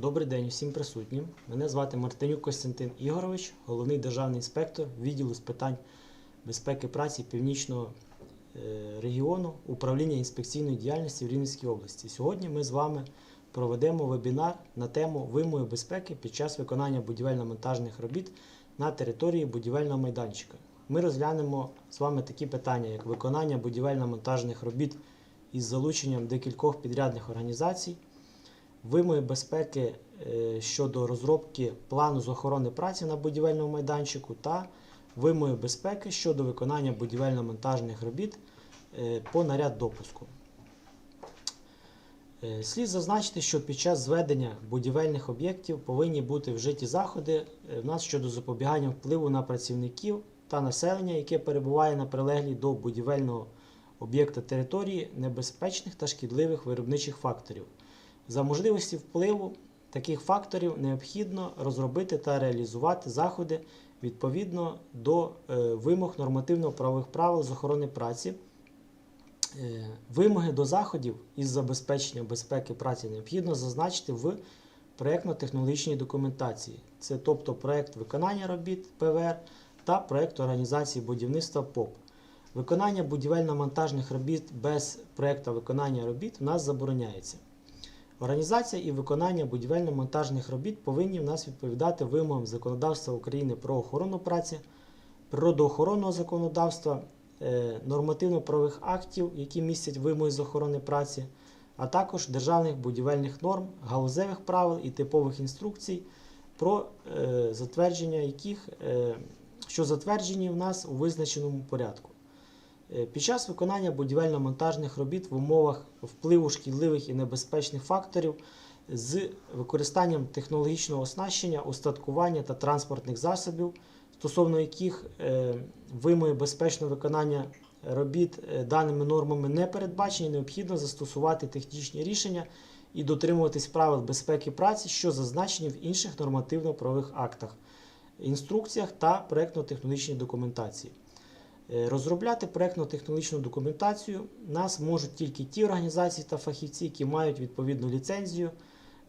Добрий день усім присутнім. Мене звати Мартинюк Костянтин Ігорович, головний державний інспектор відділу з питань безпеки праці Північного е, регіону управління інспекційної діяльності в Рівненській області. Сьогодні ми з вами проведемо вебінар на тему вимоги безпеки під час виконання будівельно-монтажних робіт на території будівельного майданчика. Ми розглянемо з вами такі питання, як виконання будівельно-монтажних робіт із залученням декількох підрядних організацій вимоги безпеки е, щодо розробки плану з охорони праці на будівельному майданчику та вимоги безпеки щодо виконання будівельно-монтажних робіт е, по наряд допуску. Е, Слід зазначити, що під час зведення будівельних об'єктів повинні бути вжиті заходи в нас щодо запобігання впливу на працівників та населення, яке перебуває на прилеглій до будівельного об'єкта території небезпечних та шкідливих виробничих факторів. За можливості впливу таких факторів необхідно розробити та реалізувати заходи відповідно до е, вимог нормативно-правових правил з охорони праці. Е, Вимоги до заходів із забезпечення безпеки праці необхідно зазначити в проєктно-технологічній документації. Це тобто проєкт виконання робіт ПВР та проєкт організації будівництва ПОП. Виконання будівельно-монтажних робіт без проєкту виконання робіт в нас забороняється. Організація і виконання будівельно-монтажних робіт повинні в нас відповідати вимогам законодавства України про охорону праці, природоохоронного законодавства, е, нормативно-правових актів, які містять вимоги з охорони праці, а також державних будівельних норм, галузевих правил і типових інструкцій, про е, затвердження яких, е, що затверджені в нас у визначеному порядку. Е, Під час виконання будівельно-монтажних робіт в умовах впливу шкідливих і небезпечних факторів з використанням технологічного оснащення, устаткування та транспортних засобів, стосовно яких е, вимоги безпечного виконання робіт е, даними нормами не передбачені, необхідно застосувати технічні рішення і дотримуватись правил безпеки праці, що зазначені в інших нормативно-правових актах, інструкціях та проєктно-технологічній документації. Е, Розробляти проєктно-технологічну документацію нас можуть тільки ті організації та фахівці, які мають відповідну ліцензію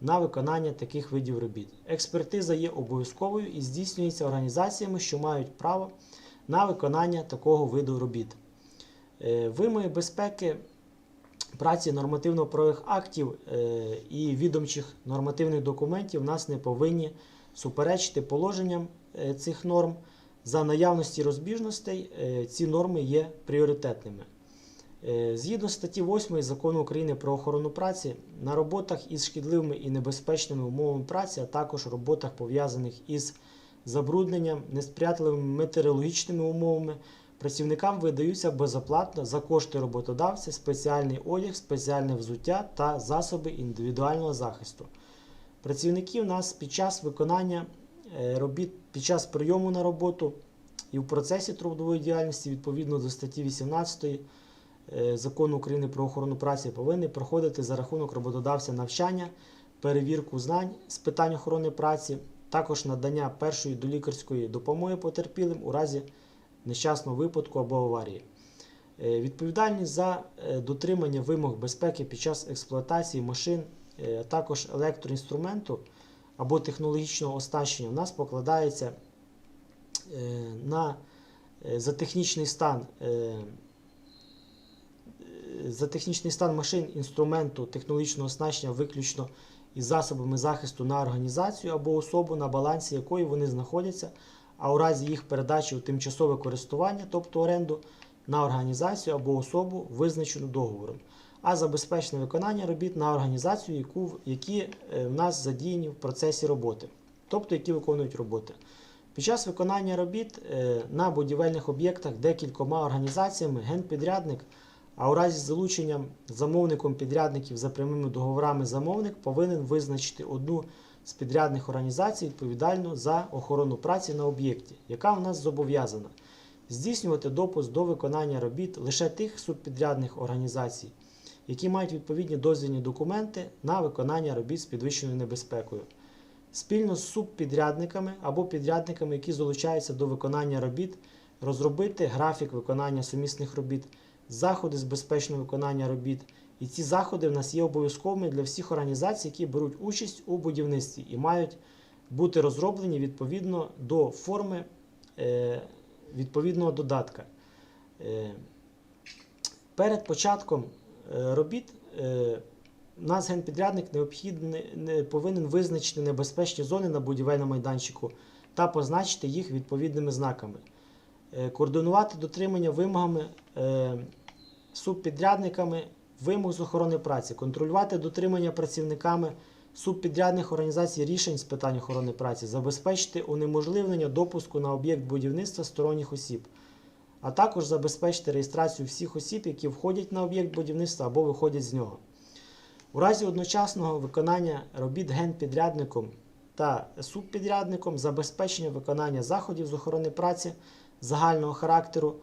на виконання таких видів робіт. Експертиза є обов'язковою і здійснюється організаціями, що мають право на виконання такого виду робіт. Е, Вимоги безпеки праці нормативно-правових актів е, і відомчих нормативних документів нас не повинні суперечити положенням цих норм. За наявності розбіжностей е, ці норми є пріоритетними. Е, Згідно статті 8 закону України про охорону праці, на роботах із шкідливими і небезпечними умовами праці, а також роботах пов'язаних із забрудненням, несприятливими метеорологічними умовами, працівникам видаються безоплатно за кошти роботодавця спеціальний одяг, спеціальне взуття та засоби індивідуального захисту. Працівники у нас під час виконання робіт, під час прийому на роботу і в процесі трудової діяльності відповідно до статті 18 е, Закону України про охорону праці повинні проходити за рахунок роботодавця навчання, перевірку знань з питань охорони праці, також надання першої долікарської допомоги потерпілим у разі нещасного випадку або аварії. Е, Відповідальність за е, дотримання вимог безпеки під час експлуатації машин, е, а також електроінструменту або технологічного оснащення у нас покладається е, на, е, за технічний стан. е, За технічний стан машин, інструменту, технологічного оснащення виключно із засобами захисту на організацію або особу, на балансі якої вони знаходяться, а у разі їх передачі у тимчасове користування, тобто оренду, на організацію або особу, визначену договором, а забезпечене виконання робіт на організацію, яку, які е, в нас задіяні в процесі роботи, тобто які виконують роботи. Під час виконання робіт е, на будівельних об'єктах декількома організаціями генпідрядник, а у разі з залученням замовником підрядників за прямими договорами замовник повинен визначити одну з підрядних організацій відповідальну за охорону праці на об'єкті, яка в нас зобов'язана здійснювати допуск до виконання робіт лише тих субпідрядних організацій, які мають відповідні дозвільні документи на виконання робіт з підвищеною небезпекою. Спільно з субпідрядниками або підрядниками, які залучаються до виконання робіт, розробити графік виконання сумісних робіт, заходи з безпечного виконання робіт І ці заходи в нас є обов'язковими для всіх організацій, які беруть участь у будівництві і мають бути розроблені відповідно до форми е, відповідного додатка. Е, перед початком робіт е, нас генпідрядник повинен визначити небезпечні зони на будівельному майданчику та позначити їх відповідними знаками. Е, Координувати дотримання вимогами е, субпідрядниками вимог з охорони праці, контролювати дотримання працівниками субпідрядних організацій рішень з питань охорони праці, забезпечити унеможливлення допуску на об'єкт будівництва сторонніх осіб, а також забезпечити реєстрацію всіх осіб, які входять на об'єкт будівництва або виходять з нього. У разі одночасного виконання робіт генпідрядником та субпідрядником забезпечення виконання заходів з охорони праці загального характеру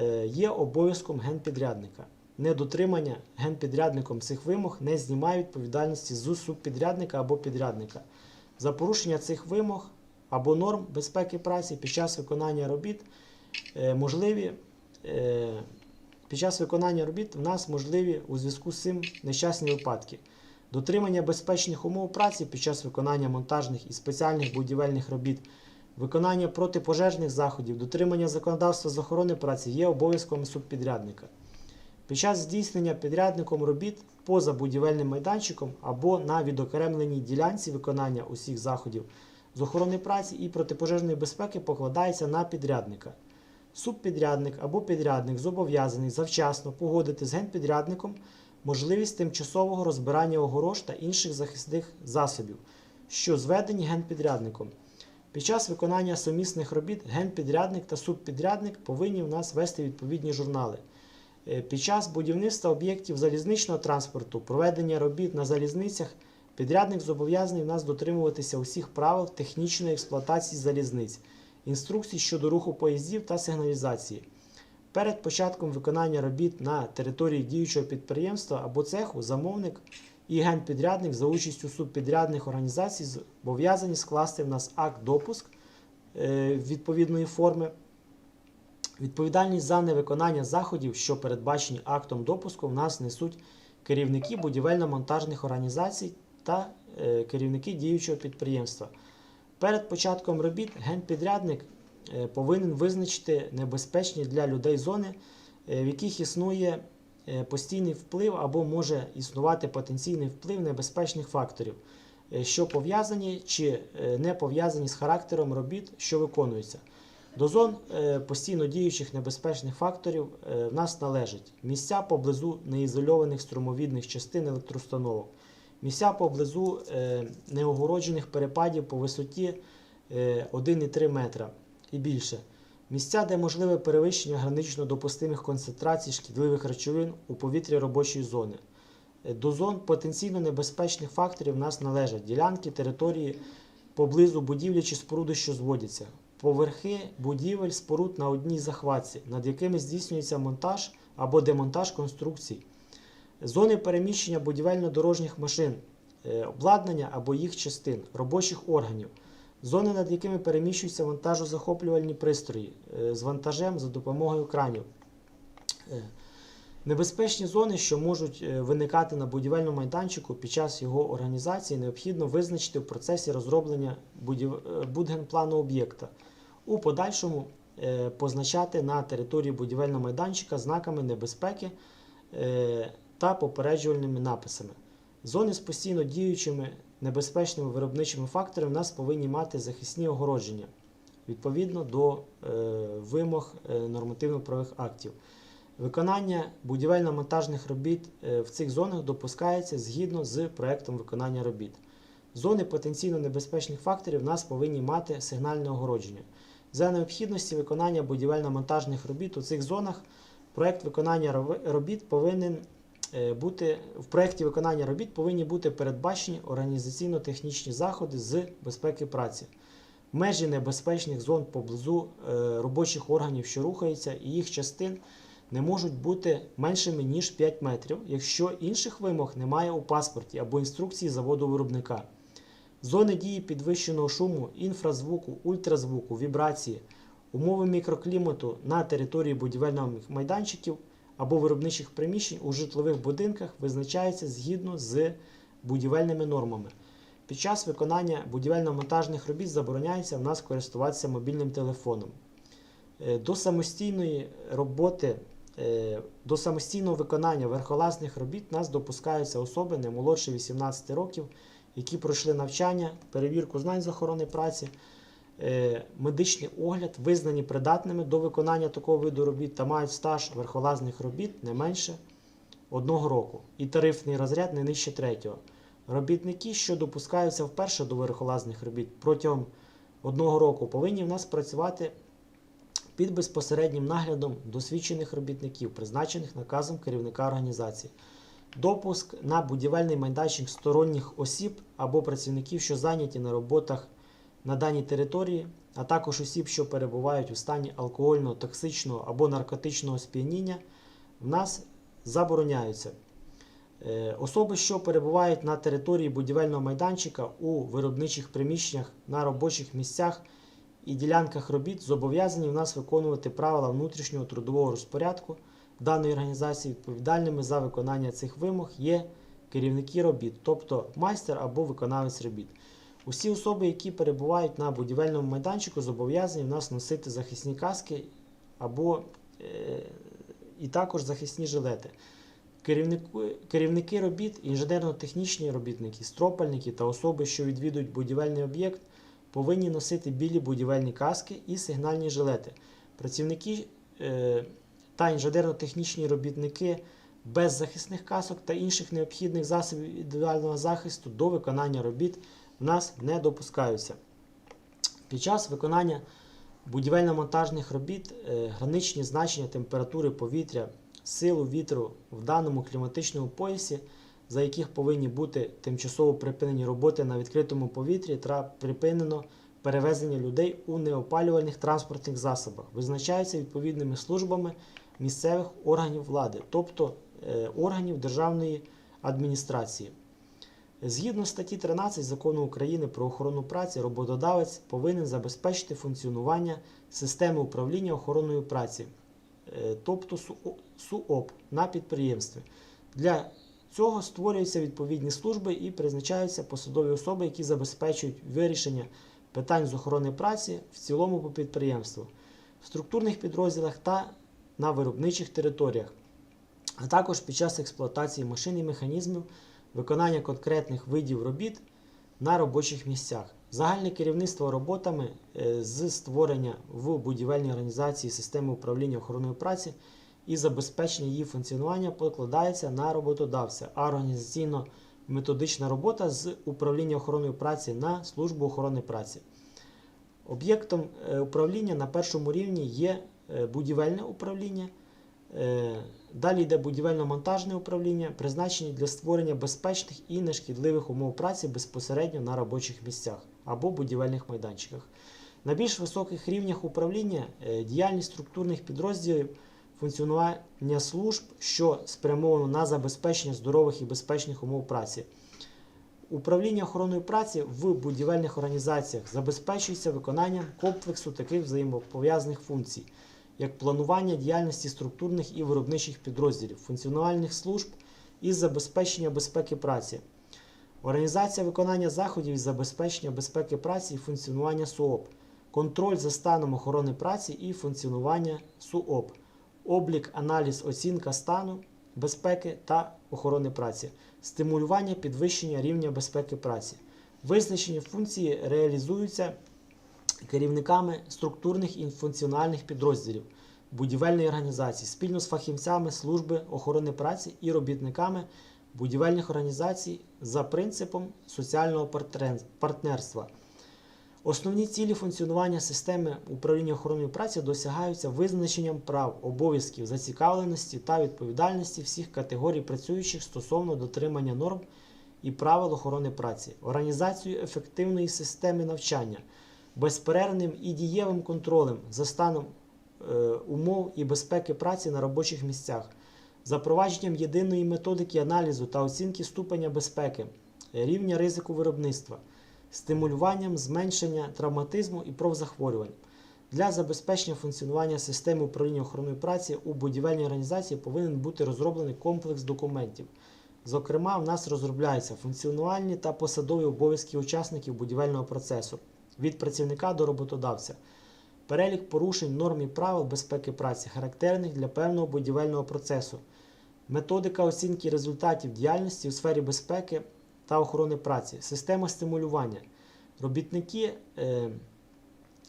е, є обов'язком генпідрядника. Недотримання генпідрядником цих вимог не знімає відповідальності з субпідрядника або підрядника. За порушення цих вимог або норм безпеки праці під час виконання робіт можливі. е, Під час виконання робіт в нас можливі у зв'язку з цим нещасні випадки. Дотримання безпечних умов праці під час виконання монтажних і спеціальних будівельних робіт, виконання протипожежних заходів, дотримання законодавства з охорони праці є обов'язком субпідрядника. Під час здійснення підрядником робіт поза будівельним майданчиком або на відокремленій ділянці виконання усіх заходів з охорони праці і протипожежної безпеки покладається на підрядника. Субпідрядник або підрядник зобов'язаний завчасно погодити з генпідрядником можливість тимчасового розбирання огорож та інших захисних засобів, що зведені генпідрядником. Під час виконання сумісних робіт генпідрядник та субпідрядник повинні в нас вести відповідні журнали. Е, Під час будівництва об'єктів залізничного транспорту, проведення робіт на залізницях, підрядник зобов'язаний в нас дотримуватися усіх правил технічної експлуатації залізниць, інструкцій щодо руху поїздів та сигналізації. Перед початком виконання робіт на території діючого підприємства або цеху замовник і генпідрядник за участю субпідрядних організацій зобов'язані скласти в нас акт допуск е, відповідної форми. Відповідальність за невиконання заходів, що передбачені актом допуску, в нас несуть керівники будівельно-монтажних організацій та е, керівники діючого підприємства. Перед початком робіт генпідрядник е, повинен визначити небезпечні для людей зони, е, в яких існує е, постійний вплив або може існувати потенційний вплив небезпечних факторів, що пов'язані чи не пов'язані з характером робіт, що виконуються. До зон постійно діючих небезпечних факторів в нас належать місця поблизу неізольованих струмовідних частин електроустановок, місця поблизу е, неогороджених перепадів по висоті е, 1,3 метра і більше, місця, де можливе перевищення гранично допустимих концентрацій шкідливих речовин у повітрі робочої зони. Е, До зон потенційно небезпечних факторів в нас належать ділянки території поблизу будівлі чи споруди, що зводяться, поверхи будівель споруд на одній захватці, над якими здійснюється монтаж або демонтаж конструкцій, зони переміщення будівельно-дорожніх машин, е, обладнання або їх частин, робочих органів, зони, над якими переміщуються вантажозахоплювальні пристрої е, з вантажем за допомогою кранів. Е, Небезпечні зони, що можуть виникати на будівельному майданчику під час його організації, необхідно визначити в процесі розроблення будів... будгенплану об'єкта. У подальшому позначати на території будівельного майданчика знаками небезпеки та попереджувальними написами. Зони з постійно діючими небезпечними виробничими факторами в нас повинні мати захисні огородження відповідно до е, вимог е, нормативно-правових актів. Виконання будівельно-монтажних робіт е, в цих зонах допускається згідно з проектом виконання робіт. Зони потенційно небезпечних факторів в нас повинні мати сигнальне огородження. За необхідності виконання будівельно-монтажних робіт у цих зонах проект виконання робіт повинен бути в проєкті виконання робіт повинні бути передбачені організаційно-технічні заходи з безпеки праці. Межі небезпечних зон поблизу е, робочих органів, що рухаються, і їх частин не можуть бути меншими ніж 5 метрів, якщо інших вимог немає у паспорті або інструкції заводу виробника. Зони дії підвищеного шуму, інфразвуку, ультразвуку, вібрації, умови мікроклімату на території будівельних майданчиків або виробничих приміщень у житлових будинках визначається згідно з будівельними нормами. Під час виконання будівельно-монтажних робіт забороняється в нас користуватися мобільним телефоном. Е, До самостійної роботи, е, до самостійного виконання верхолазних робіт нас допускаються особи не молодше 18 років, які пройшли навчання, перевірку знань з охорони праці, медичний огляд, визнані придатними до виконання такого виду робіт та мають стаж верхолазних робіт не менше одного року і тарифний розряд не нижче третього. Робітники, що допускаються вперше до верхолазних робіт протягом одного року, повинні в нас працювати під безпосереднім наглядом досвідчених робітників, призначених наказом керівника організації. Допуск на будівельний майданчик сторонніх осіб або працівників, що зайняті на роботах на даній території, а також осіб, що перебувають у стані алкогольного, токсичного або наркотичного сп'яніння, в нас забороняються. Е, Особи, що перебувають на території будівельного майданчика у виробничих приміщеннях на робочих місцях і ділянках робіт, зобов'язані в нас виконувати правила внутрішнього трудового розпорядку даної організації. Відповідальними за виконання цих вимог є керівники робіт, тобто майстер або виконавець робіт. Усі особи, які перебувають на будівельному майданчику, зобов'язані в нас носити захисні каски або е, і також захисні жилети. Керівнику, керівники робіт, інженерно-технічні робітники, стропальники та особи, що відвідують будівельний об'єкт, повинні носити білі будівельні каски і сигнальні жилети. Працівники е, та інженерно-технічні робітники без захисних касок та інших необхідних засобів індивідуального захисту до виконання робіт в нас не допускаються. Під час виконання будівельно-монтажних робіт е, граничні значення температури повітря, силу вітру в даному кліматичному поясі, за яких повинні бути тимчасово припинені роботи на відкритому повітрі та припинено перевезення людей у неопалювальних транспортних засобах, визначаються відповідними службами місцевих органів влади, тобто е, органів державної адміністрації. Згідно статті 13 закону України про охорону праці, роботодавець повинен забезпечити функціонування системи управління охороною праці, е, тобто СУОП на підприємстві. Для цього створюються відповідні служби і призначаються посадові особи, які забезпечують вирішення питань з охорони праці в цілому по підприємству, в структурних підрозділах та на виробничих територіях, а також під час експлуатації машин і механізмів виконання конкретних видів робіт на робочих місцях. Загальне керівництво роботами е, з створення в будівельній організації системи управління охороною праці і забезпечення її функціонування покладається на роботодавця, а організаційно-методична робота з управління охороною праці на службу охорони праці. Об'єктом е, управління на першому рівні є е, будівельне управління. Далі йде будівельно-монтажне управління, призначені для створення безпечних і нешкідливих умов праці безпосередньо на робочих місцях або будівельних майданчиках. На більш високих рівнях управління е, діяльність структурних підрозділів, функціонування служб, що спрямовано на забезпечення здорових і безпечних умов праці. Управління охороною праці в будівельних організаціях забезпечується виконанням комплексу таких взаємопов'язаних функцій як планування діяльності структурних і виробничих підрозділів, функціональних служб із забезпечення безпеки праці, організація виконання заходів із забезпечення безпеки праці і функціонування СУОП, контроль за станом охорони праці і функціонування СУОП, облік, аналіз, оцінка стану безпеки та охорони праці, стимулювання підвищення рівня безпеки праці. Визначені функції реалізуються керівниками структурних і функціональних підрозділів будівельної організації спільно з фахівцями служби охорони праці і робітниками будівельних організацій за принципом соціального партнерства. Основні цілі функціонування системи управління охороною праці досягаються визначенням прав, обов'язків, зацікавленості та відповідальності всіх категорій працюючих стосовно дотримання норм і правил охорони праці, організацією ефективної системи навчання, безперервним і дієвим контролем за станом е, умов і безпеки праці на робочих місцях, запровадженням єдиної методики аналізу та оцінки ступеня безпеки, рівня ризику виробництва, стимулюванням зменшення травматизму і профзахворювань, Для забезпечення функціонування системи управління охороною праці у будівельній організації повинен бути розроблений комплекс документів. Зокрема, в нас розробляються функціональні та посадові обов'язки учасників будівельного процесу від працівника до роботодавця, перелік порушень норм і правил безпеки праці, характерних для певного будівельного процесу, методика оцінки результатів діяльності у сфері безпеки та охорони праці, система стимулювання. Робітники е,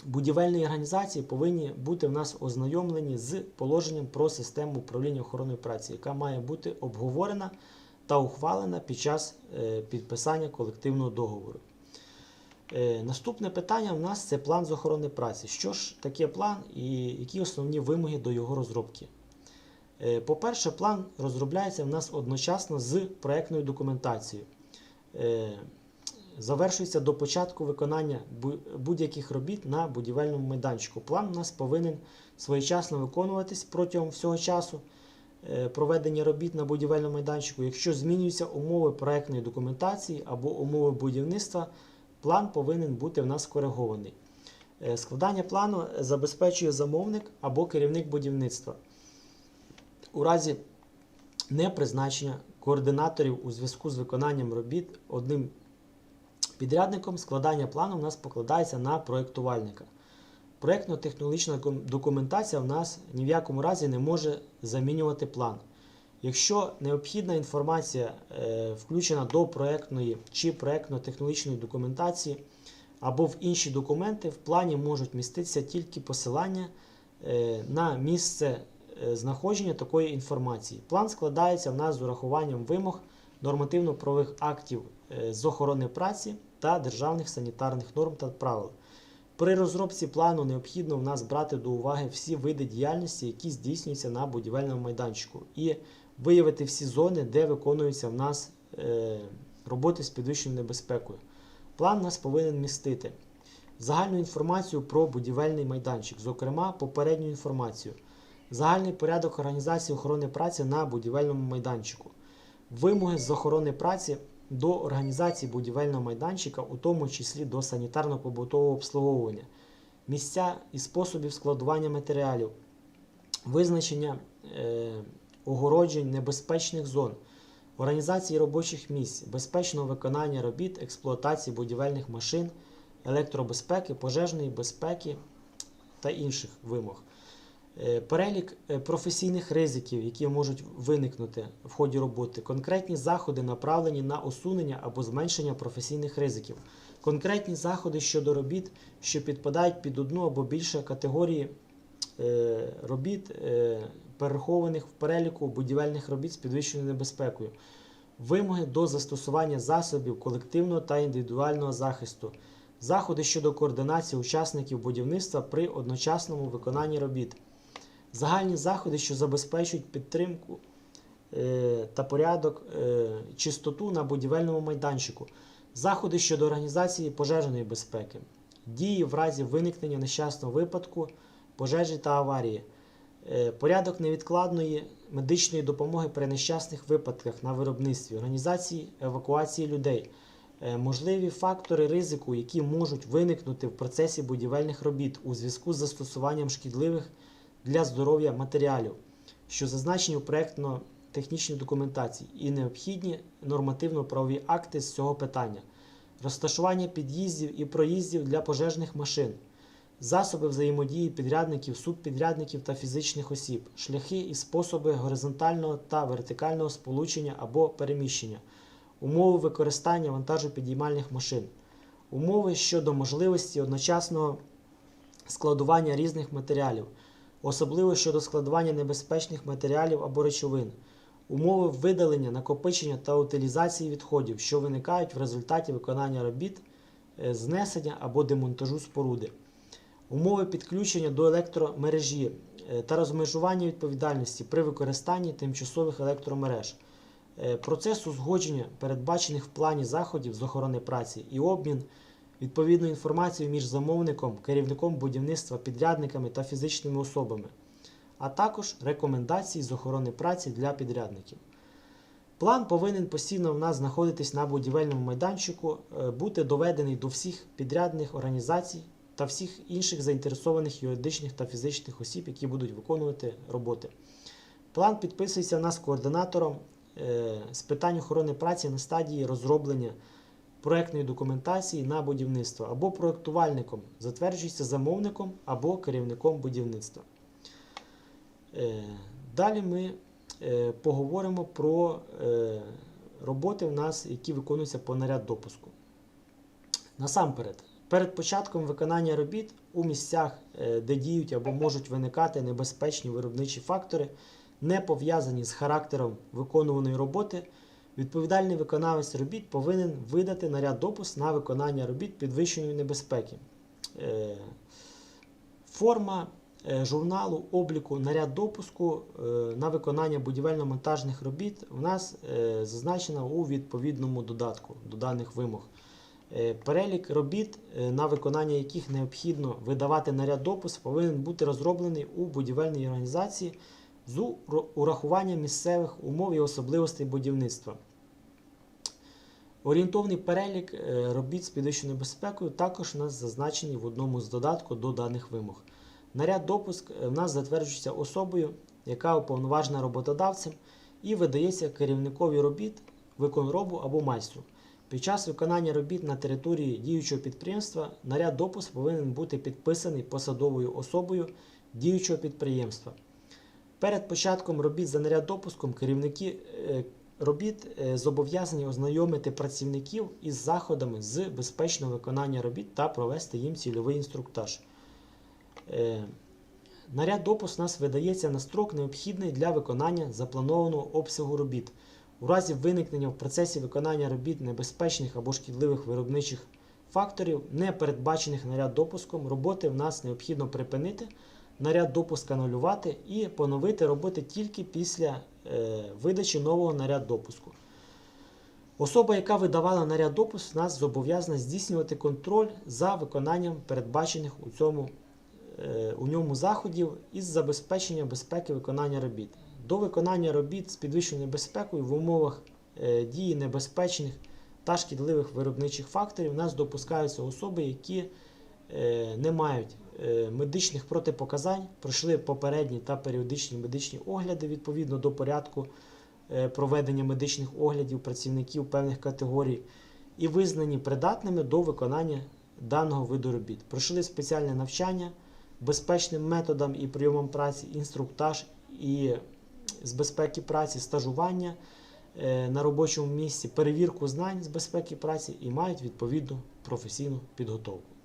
будівельної організації повинні бути в нас ознайомлені з положенням про систему управління охороною праці, яка має бути обговорена та ухвалена під час е, підписання колективного договору. Е, Наступне питання у нас це план з охорони праці. Що ж таке план і які основні вимоги до його розробки? Е, По-перше, план розробляється в нас одночасно з проектною документацією. Е, Завершується до початку виконання будь-яких робіт на будівельному майданчику. План у нас повинен своєчасно виконуватись протягом всього часу проведення робіт на будівельному майданчику. Якщо змінюються умови проектної документації або умови будівництва, план повинен бути в нас коригований. Е, Складання плану забезпечує замовник або керівник будівництва. У разі непризначення координаторів у зв'язку з виконанням робіт одним підрядником складання плану в нас покладається на проєктувальника. Проєктно-технологічна документація в нас ні в якому разі не може замінювати план. Якщо необхідна інформація е, включена до проєктної чи проєктно-технологічної документації або в інші документи, в плані можуть міститися тільки посилання е, на місце е, знаходження такої інформації. План складається в нас з урахуванням вимог нормативно-правових актів з охорони праці та державних санітарних норм та правил. При розробці плану необхідно в нас брати до уваги всі види діяльності, які здійснюються на будівельному майданчику, і виявити всі зони, де виконуються в нас е, роботи з підвищеною небезпекою. План нас повинен містити. Загальну інформацію про будівельний майданчик, зокрема попередню інформацію, загальний порядок організації охорони праці на будівельному майданчику, вимоги з охорони праці до організації будівельного майданчика, у тому числі до санітарно-побутового обслуговування, місця і способів складування матеріалів, визначення е, огороджень небезпечних зон, організації робочих місць, безпечного виконання робіт, експлуатації будівельних машин, електробезпеки, пожежної безпеки та інших вимог. Е, Перелік е, професійних ризиків, які можуть виникнути в ході роботи, конкретні заходи направлені на усунення або зменшення професійних ризиків, конкретні заходи щодо робіт, що підпадають під одну або більше категорії робіт, е, перерахованих в переліку будівельних робіт з підвищеною небезпекою, вимоги до застосування засобів колективного та індивідуального захисту, заходи щодо координації учасників будівництва при одночасному виконанні робіт. Загальні заходи, що забезпечують підтримку е, та порядок, е, чистоту на будівельному майданчику, заходи щодо організації пожежної безпеки, дії в разі виникнення нещасного випадку, пожежі та аварії, е, порядок невідкладної медичної допомоги при нещасних випадках на виробництві, організації евакуації людей, е, можливі фактори ризику, які можуть виникнути в процесі будівельних робіт у зв'язку з застосуванням шкідливих для здоров'я матеріалів, що зазначені у проєктно-технічній документації, і необхідні нормативно-правові акти з цього питання, розташування під'їздів і проїздів для пожежних машин, засоби взаємодії підрядників, субпідрядників та фізичних осіб, шляхи і способи горизонтального та вертикального сполучення або переміщення, умови використання вантажопідіймальних машин, умови щодо можливості одночасного складування різних матеріалів особливо щодо складування небезпечних матеріалів або речовин, умови видалення, накопичення та утилізації відходів, що виникають в результаті виконання робіт, е, знесення або демонтажу споруди, умови підключення до електромережі е, та розмежування відповідальності при використанні тимчасових електромереж. Е, Процес узгодження передбачених в плані заходів з охорони праці і обмін відповідну інформацію між замовником, керівником будівництва, підрядниками та фізичними особами, а також рекомендації з охорони праці для підрядників. План повинен постійно в нас знаходитись на будівельному майданчику, е, бути доведений до всіх підрядних організацій та всіх інших заінтересованих юридичних та фізичних осіб, які будуть виконувати роботи. План підписується у нас координатором е, з питань охорони праці на стадії розроблення проектної документації на будівництво або проектувальником, затверджується замовником або керівником будівництва. Е, Далі ми е, поговоримо про роботи в нас, які виконуються по наряд допуску. Насамперед, перед початком виконання робіт у місцях, е, де діють або можуть виникати небезпечні виробничі фактори, не пов'язані з характером виконуваної роботи, відповідальний виконавець робіт повинен видати наряд допуск на виконання робіт підвищеної небезпеки. Е, Форма е, журналу обліку наряд допуску на виконання будівельно-монтажних робіт в нас зазначена у відповідному додатку до даних вимог. Е, Перелік робіт, е, на виконання яких необхідно видавати наряд допуск, повинен бути розроблений у будівельній організації з урахуванням місцевих умов і особливостей будівництва. Орієнтовний перелік е, робіт з підвищеною безпекою також у нас зазначений в одному з додатків до даних вимог. Наряд допуск в нас затверджується особою, яка уповноважена роботодавцем і видається керівникові робіт, виконробу або майстру. Під час виконання робіт на території діючого підприємства наряд допуск повинен бути підписаний посадовою особою діючого підприємства. Перед початком робіт за наряд допуском керівники е, робіт е, зобов'язані ознайомити працівників із заходами з безпечного виконання робіт та провести їм цільовий інструктаж. Е, Наряд допуск у нас видається на строк, необхідний для виконання запланованого обсягу робіт. У разі виникнення в процесі виконання робіт небезпечних або шкідливих виробничих факторів, не передбачених наряд допуском, роботи в нас необхідно припинити, наряд допуск анулювати і поновити роботи тільки після е, видачі нового наряд допуску. Особа, яка видавала наряд допуск, нас зобов'язана здійснювати контроль за виконанням передбачених у цьому е, у ньому заходів із забезпечення безпеки виконання робіт. До виконання робіт з підвищеною безпекою в умовах е, дії небезпечних та шкідливих виробничих факторів нас допускаються особи, які е, не мають е, медичних протипоказань, пройшли попередні та періодичні медичні огляди відповідно до порядку проведення медичних оглядів працівників певних категорій і визнані придатними до виконання даного виду робіт. Пройшли спеціальне навчання безпечним методам і прийомам праці, інструктаж і з безпеки праці, стажування е, на робочому місці, перевірку знань з безпеки праці і мають відповідну професійну підготовку.